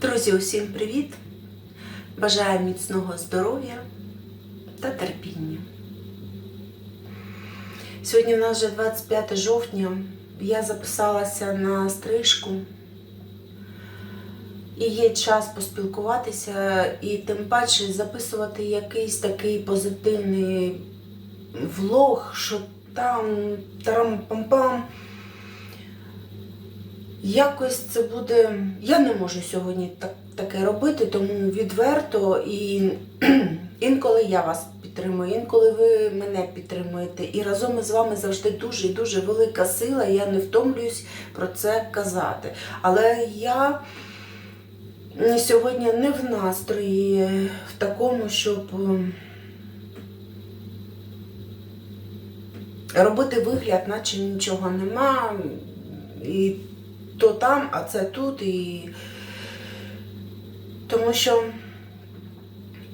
Друзі, усім привіт! Бажаю міцного здоров'я та терпіння. Сьогодні в нас вже 25 жовтня. Я записалася на стрижку. І є час поспілкуватися, і тим паче записувати якийсь такий позитивний влог, що там тарам-пам-пам. Якось це буде. Я не можу сьогодні так, таке робити, тому відверто і інколи я вас підтримую, інколи ви мене підтримуєте. І разом із вами завжди дуже і дуже велика сила. Я не втомлююсь про це казати. Але я сьогодні не в настрої в такому, щоб робити вигляд, наче нічого нема. І то там, а це тут. І... Тому що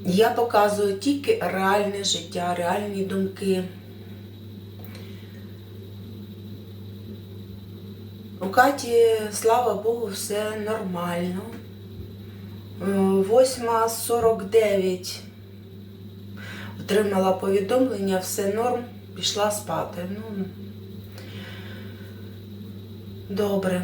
я показую тільки реальне життя, реальні думки. У Каті, слава Богу, все нормально. 8.49 отримала повідомлення, все норм, пішла спати. Ну, Добре.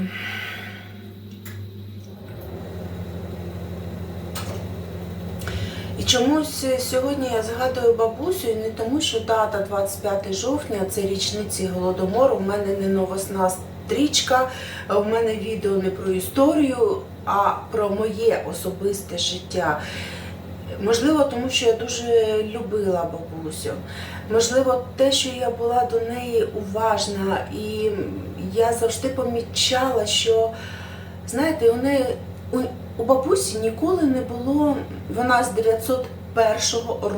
І чомусь сьогодні я згадую бабусю, і не тому, що дата 25 жовтня, це річниці голодомору. У мене не новосна стрічка, у мене відео не про історію, а про моє особисте життя. Можливо, тому що я дуже любила бабусю. Можливо, те, що я була до неї уважна, і я завжди помічала, що, знаєте, у неї у, у бабусі ніколи не було, вона з 901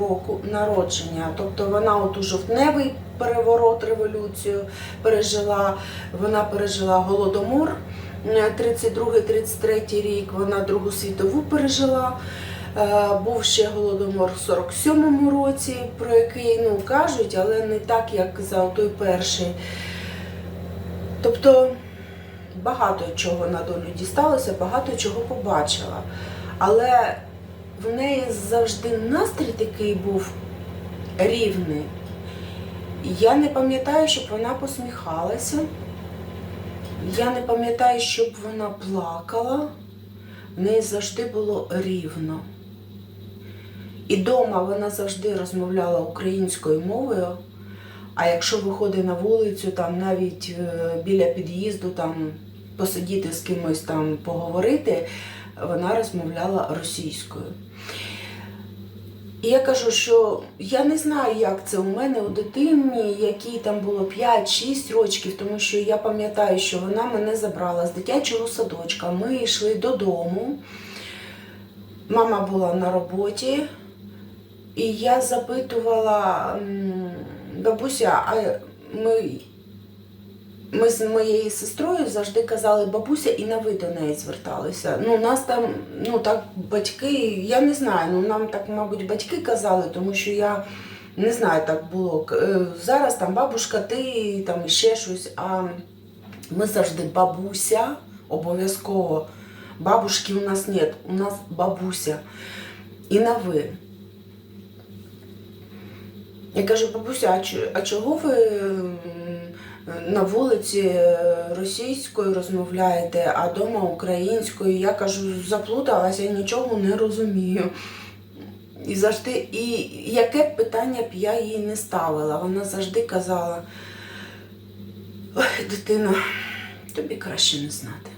року народження. Тобто вона от у жовтневий переворот, революцію пережила, вона пережила голодомор 32-33 рік, вона Другу світову пережила. Е, Був ще голодомор в 47-му році, про який ну, кажуть, але не так, як за той перший. Тобто багато чого на долю дісталося, багато чого побачила. Але в неї завжди настрій такий був рівний. Я не пам'ятаю, щоб вона посміхалася. Я не пам'ятаю, щоб вона плакала. В неї завжди було рівно. І вдома вона завжди розмовляла українською мовою. А якщо виходить на вулицю, там навіть е, біля під'їзду, там посидіти з кимось там поговорити, вона розмовляла російською. І я кажу, що я не знаю, як це у мене у дитині, якій там було 5-6 років, тому що я пам'ятаю, що вона мене забрала з дитячого садочка. Ми йшли додому. Мама була на роботі, і я запитувала бабуся, а ми, ми з моєю сестрою завжди казали бабуся і на ви до неї зверталися. Ну, нас там, ну так, батьки, я не знаю, ну нам так, мабуть, батьки казали, тому що я не знаю, так було. Е, Зараз там бабушка, ти там ще щось, а ми завжди бабуся обов'язково. Бабушки у нас нет, у нас бабуся. І на ви. Я кажу, бабуся, а чого ви на вулиці російською розмовляєте, а вдома українською? Я кажу, заплуталася, я нічого не розумію. І завжди, і яке б питання б я їй не ставила, вона завжди казала, ой, дитина, тобі краще не знати.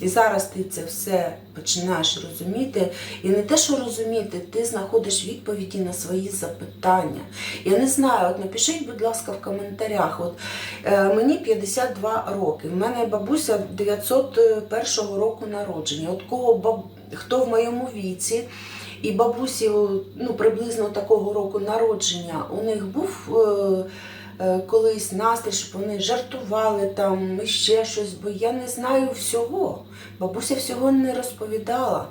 І зараз ти це все починаєш розуміти. І не те, що розуміти, ти знаходиш відповіді на свої запитання. Я не знаю, от напишіть, будь ласка, в коментарях. От е, Мені 52 роки. В мене бабуся 901 року народження. От кого баб... хто в моєму віці і бабусі ну, приблизно такого року народження, у них був. Е, колись настрій, щоб вони жартували там, і ще щось, бо я не знаю всього. Бабуся всього не розповідала.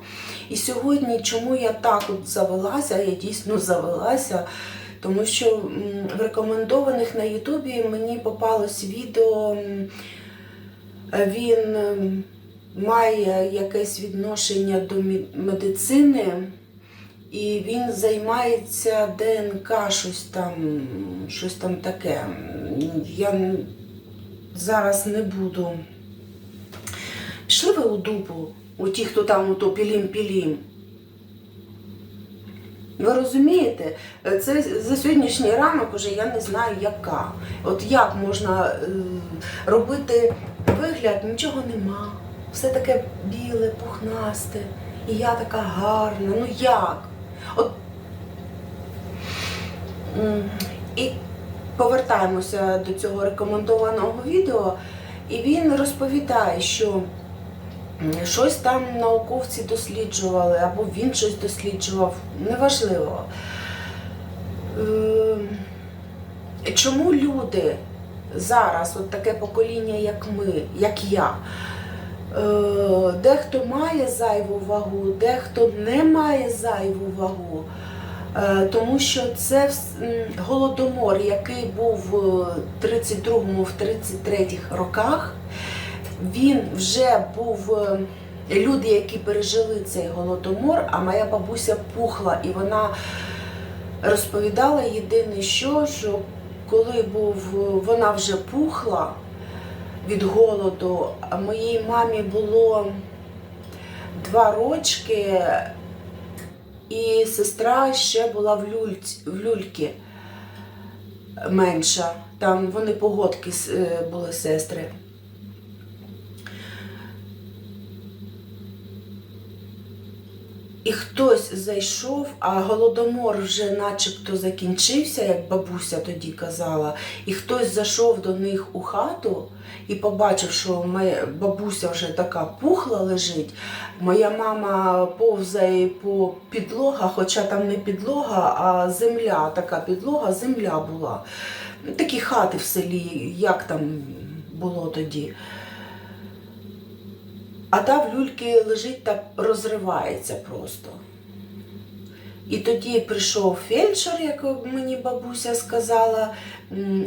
І сьогодні, чому я так от завелася, я дійсно завелася, тому що в рекомендованих на Ютубі мені попалось відео, він має якесь відношення до медицини, і він займається ДНК, щось там, щось там таке. Я зараз не буду. Пішли ви у дупу, у ті, хто там ото пілім-пілім. Ви розумієте, це за сьогоднішній ранок уже я не знаю яка. От як можна е, робити вигляд, нічого нема. Все таке біле, пухнасте, і я така гарна. Ну як? І повертаємося до цього рекомендованого відео, і він розповідає, що щось там науковці досліджували, або він щось досліджував, неважливо. Е, Чому люди зараз, от таке покоління, як ми, як я, дехто має зайву вагу, дехто не має зайву вагу, Е, тому що це голодомор, який був в 32-му, в 33-х роках, він вже був. е, Люди, які пережили цей голодомор, а моя бабуся пухла, і вона розповідала єдине, що, що коли був, вона вже пухла від голоду, моїй мамі було два рочки, і сестра ще була в, люльці, в люльки менша. Там вони погодки е, були сестри. І хтось зайшов, а голодомор вже начебто закінчився, як бабуся тоді казала, і хтось зайшов до них у хату і побачив, що моя бабуся вже така пухла лежить. Моя мама повзає по підлогах, хоча там не підлога, а земля, така підлога, земля була. Такі хати в селі, як там було тоді. А та в люльки лежить та розривається просто. І тоді прийшов фельдшер, як мені бабуся сказала,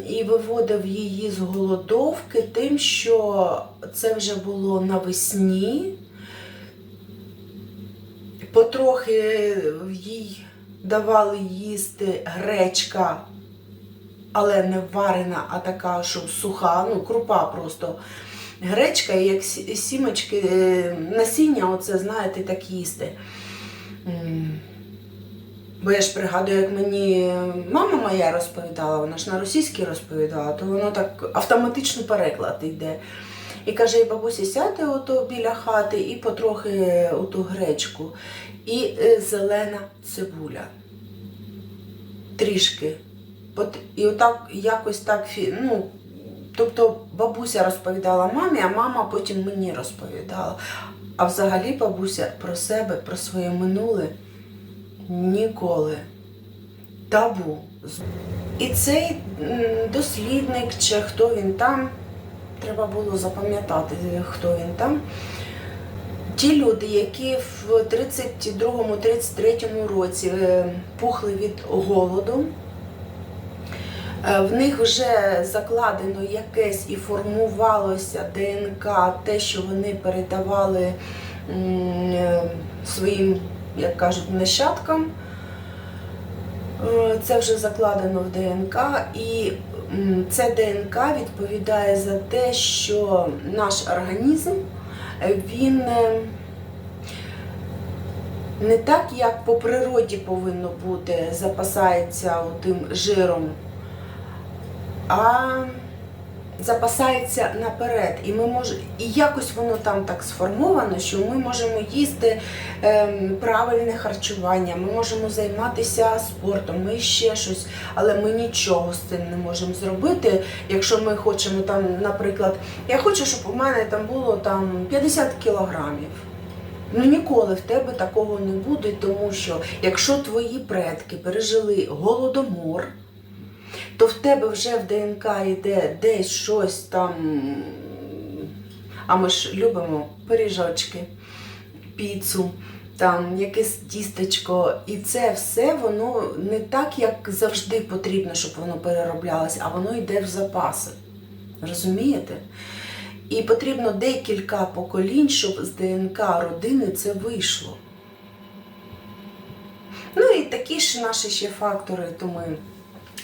і виводив її з голодовки тим, що це вже було навесні. Потрохи їй давали їсти гречка, але не варена, а така, що суха, ну, крупа просто. Гречка, як сімочки, е, насіння, оце, знаєте, так їсти. Бо я ж пригадую, як мені мама моя розповідала, вона ж на російській розповідала, то воно так автоматично переклад йде. І каже, бабусі, сядьте ото біля хати і потрохи оту гречку. І е, зелена цибуля. Трішки. От, і отак якось так, ну, тобто бабуся розповідала мамі, а мама потім мені розповідала. А взагалі бабуся про себе, про своє минуле ніколи. Табу. І цей дослідник, чи хто він там, треба було запам'ятати, хто він там. Ті люди, які в 32-33 році е, пухли від голоду, е, в них вже закладено якесь і формувалося ДНК, те, що вони передавали е, своїм, як кажуть, нащадкам. Е, Це вже закладено в ДНК, і це ДНК відповідає за те, що наш організм е, він е, не так, як по природі повинно бути, запасається тим жиром, а запасається наперед. І ми мож... і якось воно там так сформовано, що ми можемо їсти ем, правильне харчування, ми можемо займатися спортом, ми ще щось, але ми нічого з цим не можемо зробити. Якщо ми хочемо там, наприклад, я хочу, щоб у мене там було там 50 кілограмів. Ну ніколи в тебе такого не буде, тому що якщо твої предки пережили голодомор, то в тебе вже в ДНК йде десь щось там. А ми ж любимо пиріжочки, піцу, там якесь тістечко. І це все воно не так, як завжди потрібно, щоб воно перероблялося, а воно йде в запаси. Розумієте? І потрібно декілька поколінь, щоб з ДНК родини це вийшло. Ну і такі ж наші ще фактори, то ми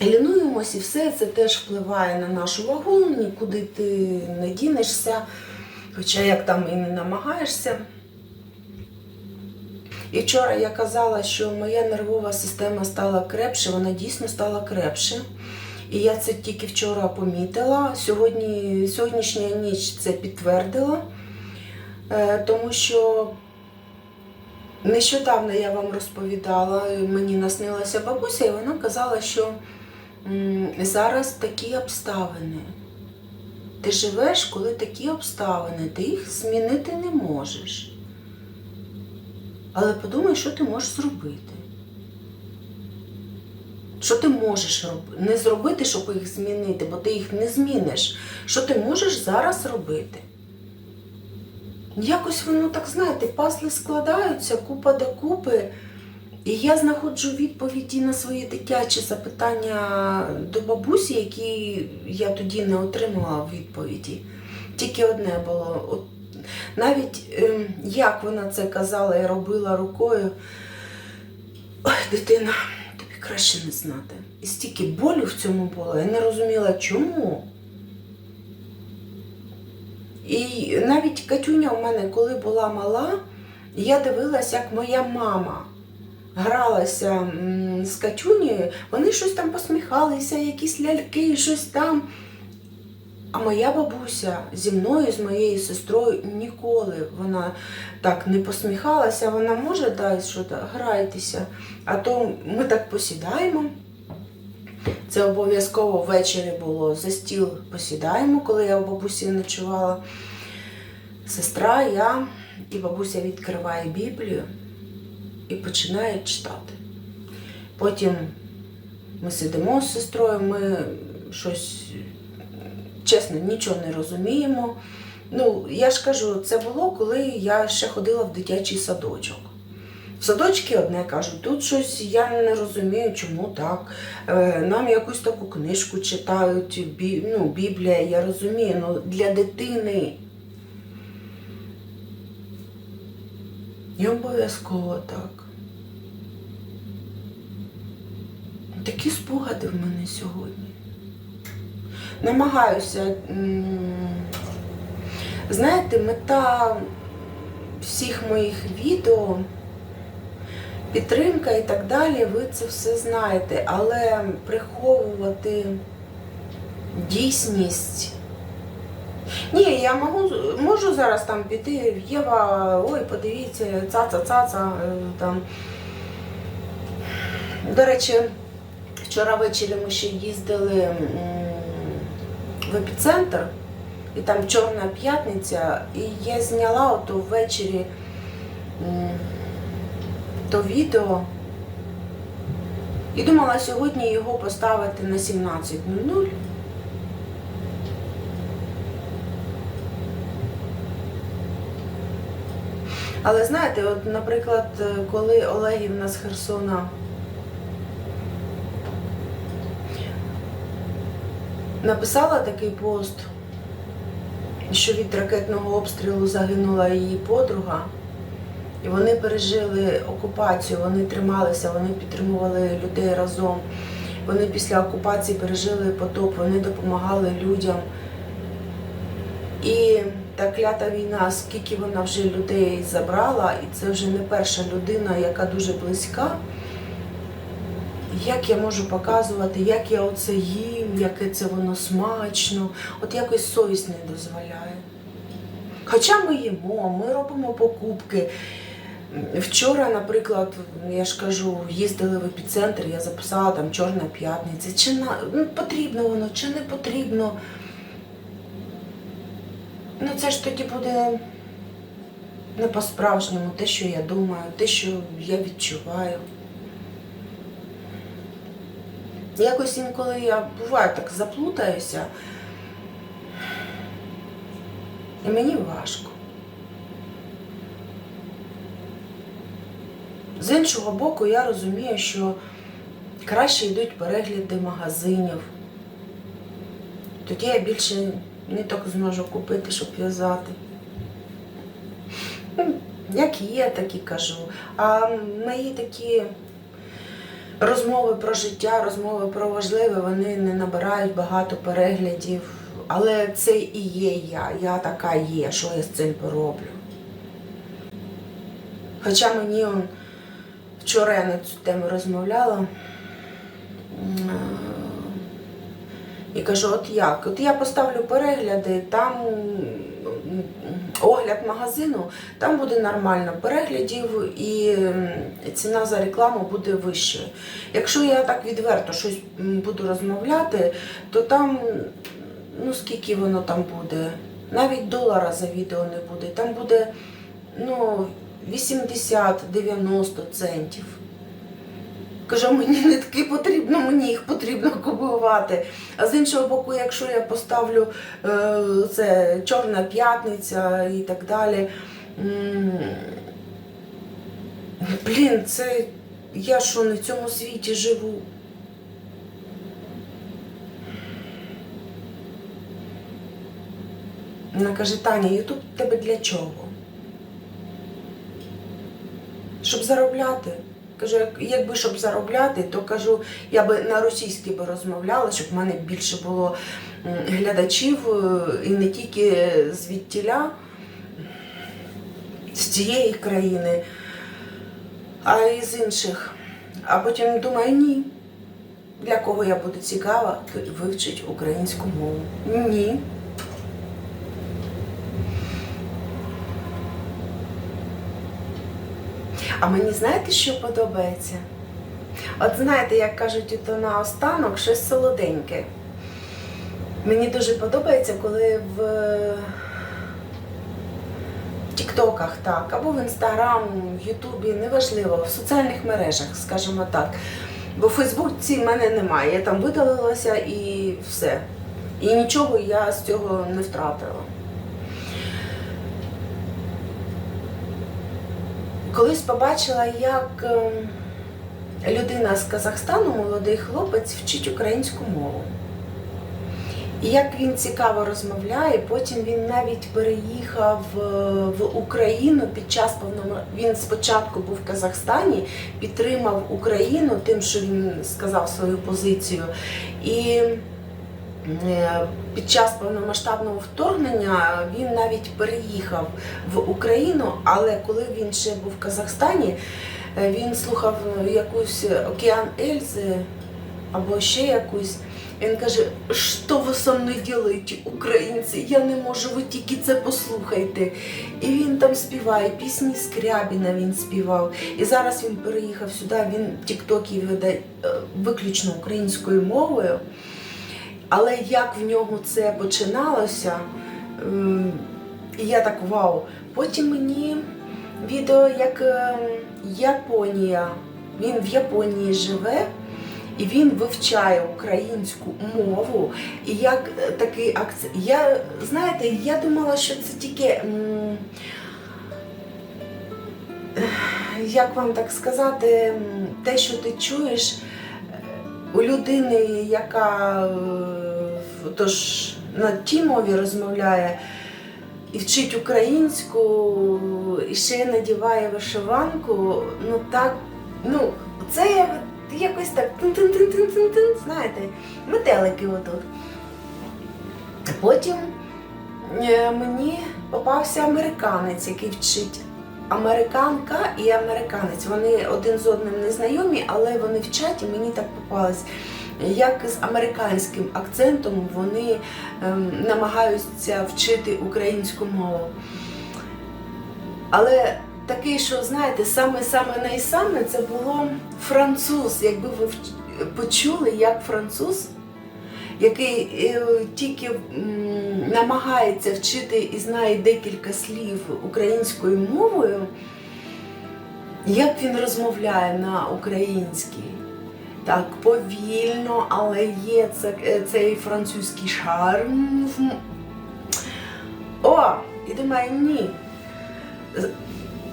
лінуємось, і все це теж впливає на нашу вагу, нікуди ти не дінешся, хоча як там і не намагаєшся. І вчора я казала, що моя нервова система стала крепше, вона дійсно стала крепше. І я це тільки вчора помітила. Сьогодні, сьогоднішня ніч це підтвердила, Е, тому що нещодавно я вам розповідала, мені наснилася бабуся, і вона казала, що зараз такі обставини. Ти живеш, коли такі обставини, ти їх змінити не можеш. Але подумай, що ти можеш зробити. Що ти можеш? Не зробити, щоб їх змінити, бо ти їх не зміниш. Що ти можеш зараз робити? Якось воно так, знаєте, пазли складаються, купа до купи. І я знаходжу відповіді на свої дитячі запитання до бабусі, які я тоді не отримала відповіді. Тільки одне було. От навіть ем, як вона це казала і робила рукою, ой, дитина, тобі краще не знати. І стільки болю в цьому було, я не розуміла, чому. І навіть Катюня у мене, коли була мала, я дивилася, як моя мама гралася з Катюнею, вони щось там посміхалися, якісь ляльки, щось там. А моя бабуся зі мною, з моєю сестрою, ніколи вона так не посміхалася, вона може дай що то грайтеся. А то ми так посідаємо. Це обов'язково ввечері було за стіл посідаємо, коли я у бабусі ночувала. Сестра, я і бабуся відкриває Біблію і починає читати. Потім ми сидимо з сестрою, ми щось чесно нічого не розуміємо. Ну, я ж кажу, це було, коли я ще ходила в дитячий садочок. В садочки одне кажуть, тут щось я не розумію, чому так. Е, Нам якусь таку книжку читають, ну, Біблія, я розумію, ну для дитини. І обов'язково так. Такі спогади в мене сьогодні. Намагаюся. Знаєте, мета всіх моїх відео, підтримка і так далі, ви це все знаєте, але приховувати дійсність. Ні, я можу, можу зараз там піти в Єва, ой, подивіться, цаца, цаца, е, там. До речі, вчора ввечері ми ще їздили в епіцентр, і там Чорна п'ятниця, і я зняла ото ввечері то відео. І думала сьогодні його поставити на 17.00. Але знаєте, от, наприклад, коли Олегівна з Херсона написала такий пост, що від ракетного обстрілу загинула її подруга, і вони пережили окупацію, вони трималися, вони підтримували людей разом. Вони після окупації пережили потоп, вони допомагали людям. І та клята війна, скільки вона вже людей забрала, і це вже не перша людина, яка дуже близька. Як я можу показувати, як я оце їм, яке це воно смачно, от якось совість не дозволяє. Хоча ми їмо, ми робимо покупки. Вчора, наприклад, я ж кажу, їздили в епіцентр, я записала там Чорна п'ятниця. Чи на... ну, потрібно воно, чи не потрібно. Ну це ж тоді буде не по-справжньому, те, що я думаю, те, що я відчуваю. Якось інколи я буваю так заплутаюся, і мені важко. З іншого боку, я розумію, що краще йдуть перегляди магазинів. Тоді я більше ниток зможу купити, щоб в'язати. Ну, Як є, так і кажу. А мої такі розмови про життя, розмови про важливе, вони не набирають багато переглядів. Але це і є я. Я така є, що я з цим пороблю. Хоча мені он, вчора я на цю тему розмовляла. І кажу, от як? От я поставлю перегляди, там огляд магазину, там буде нормально переглядів і ціна за рекламу буде вищою. Якщо я так відверто щось буду розмовляти, то там, ну скільки воно там буде? Навіть долара за відео не буде. Там буде ну, 80-90 центів. Кажу, мені нитки потрібно, мені їх потрібно купувати. А з іншого боку, якщо я поставлю е, це Чорна п'ятниця і так далі. Блін, це я що не в цьому світі живу. Вона каже, Таня, Ютуб тебе для чого? Щоб заробляти. Кажу, якби щоб заробляти, то кажу, я би на російській би розмовляла, щоб в мене більше було глядачів е, і не тільки звідтіля, з цієї країни, а й з інших. А потім думаю, ні. Для кого я буду цікава, вивчить українську мову. Ні. А мені знаєте, що подобається? От знаєте, як кажуть, то на останок щось солоденьке. Мені дуже подобається, коли в Тіктоках, так, або в Інстаграм, в Ютубі, неважливо, в соціальних мережах, скажімо так. Бо в Фейсбуці в мене немає. Я там видалилася і все. І нічого я з цього не втратила. Колись побачила, як ем, людина з Казахстану, молодий хлопець, вчить українську мову. І як він цікаво розмовляє, потім він навіть переїхав е, в Україну під час повному. Він спочатку був в Казахстані, підтримав Україну тим, що він сказав свою позицію. І під час повномасштабного вторгнення він навіть переїхав в Україну, але коли він ще був в Казахстані, е, він слухав якусь Океан Ельзи або ще якусь. Він каже, що ви со мною робите, українці? Я не можу, ви тільки це послухайте. І він там співає, пісні Скрябіна він співав. І зараз він переїхав сюди, він тіктоки веде е, виключно українською мовою. Але як в нього це починалося, і я так вау. Потім мені відео, як ем, Японія. Він в Японії живе. І він вивчає українську мову, і як е, такий акцент. Я знаєте, я думала, що це тільки як вам так сказати, те, що ти чуєш е, у людини, яка е, тож на тій мові розмовляє і вчить українську, і ще надіває вишиванку, ну так, ну, це якось так тин-тин-тин-тин-тин, знаєте, метелики отут. Потім е, мені попався американець, який вчить. Американка і американець. Вони один з одним не знайомі, але вони вчать і мені так попалось. Як з американським акцентом вони ем, намагаються вчити українську мову. Але такий, що знаєте, саме-саме найсаме це було француз. Якби ви почули, як француз, який е, тільки намагається вчити і знає декілька слів українською мовою, як він розмовляє на українській. Так, повільно, але є е, цей французький шарм. О, і думаю, ні.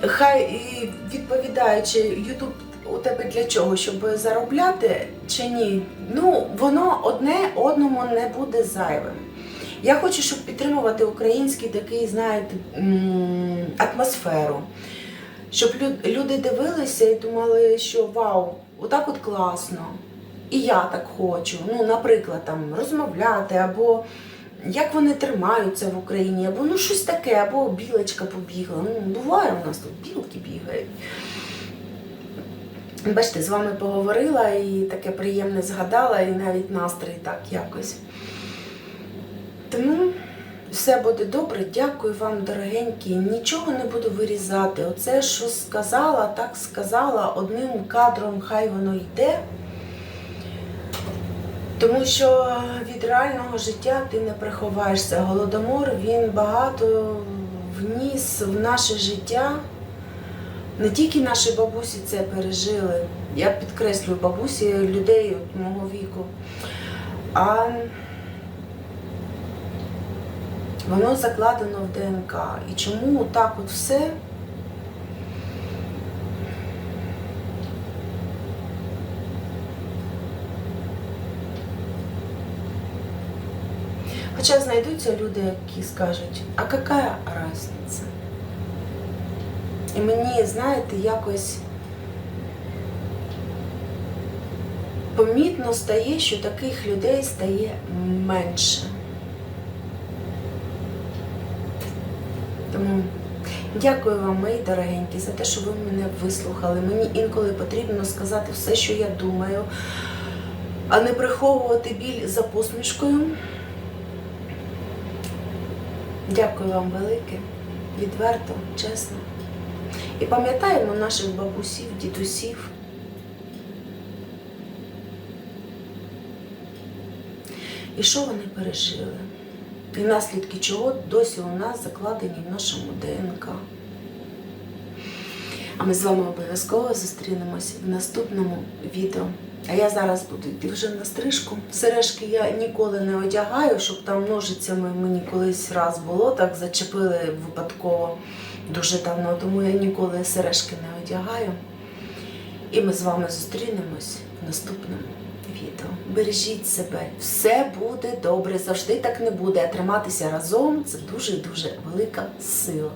Хай і відповідаючи, Ютуб у тебе для чого? Щоб заробляти чи ні? Ну, воно одне одному не буде зайвим. Я хочу, щоб підтримувати український такий, знаєте, атмосферу. Щоб люди дивилися і думали, що вау, отак от класно. І я так хочу. Ну, наприклад, там розмовляти, або як вони тримаються в Україні, або ну щось таке, або білочка побігла. Ну, буває у нас тут білки бігають. Бачите, з вами поговорила і таке приємне згадала, і навіть настрій так якось. Тому все буде добре. Дякую вам, дорогенькі. Нічого не буду вирізати. Оце, що сказала, так сказала, одним кадром хай воно йде. Тому що від реального життя ти не приховаєшся. Голодомор він багато вніс в наше життя. Не тільки наші бабусі це пережили. Я підкреслюю бабусі людей мого віку. А воно закладено в ДНК. І чому так от все? Хоча знайдуться люди, які скажуть, а яка різниця? І мені, знаєте, якось помітно стає, що таких людей стає менше. Тому дякую вам, мої дорогенькі, за те, що ви мене вислухали. Мені інколи потрібно сказати все, що я думаю, а не приховувати біль за посмішкою. Дякую вам велике, відверто, чесно. І пам'ятаємо наших бабусів, дідусів. І що вони пережили? І наслідки чого досі у нас закладені в нашому ДНК. А ми з вами обов'язково зустрінемось в наступному відео. А я зараз буду йти вже на стрижку. Сережки я ніколи не одягаю, щоб там ножицями мені колись раз було, так зачепили випадково дуже давно, тому я ніколи сережки не одягаю. І ми з вами зустрінемось в наступному відео. Бережіть себе, все буде добре. Завжди так не буде. А триматися разом це дуже дуже велика сила.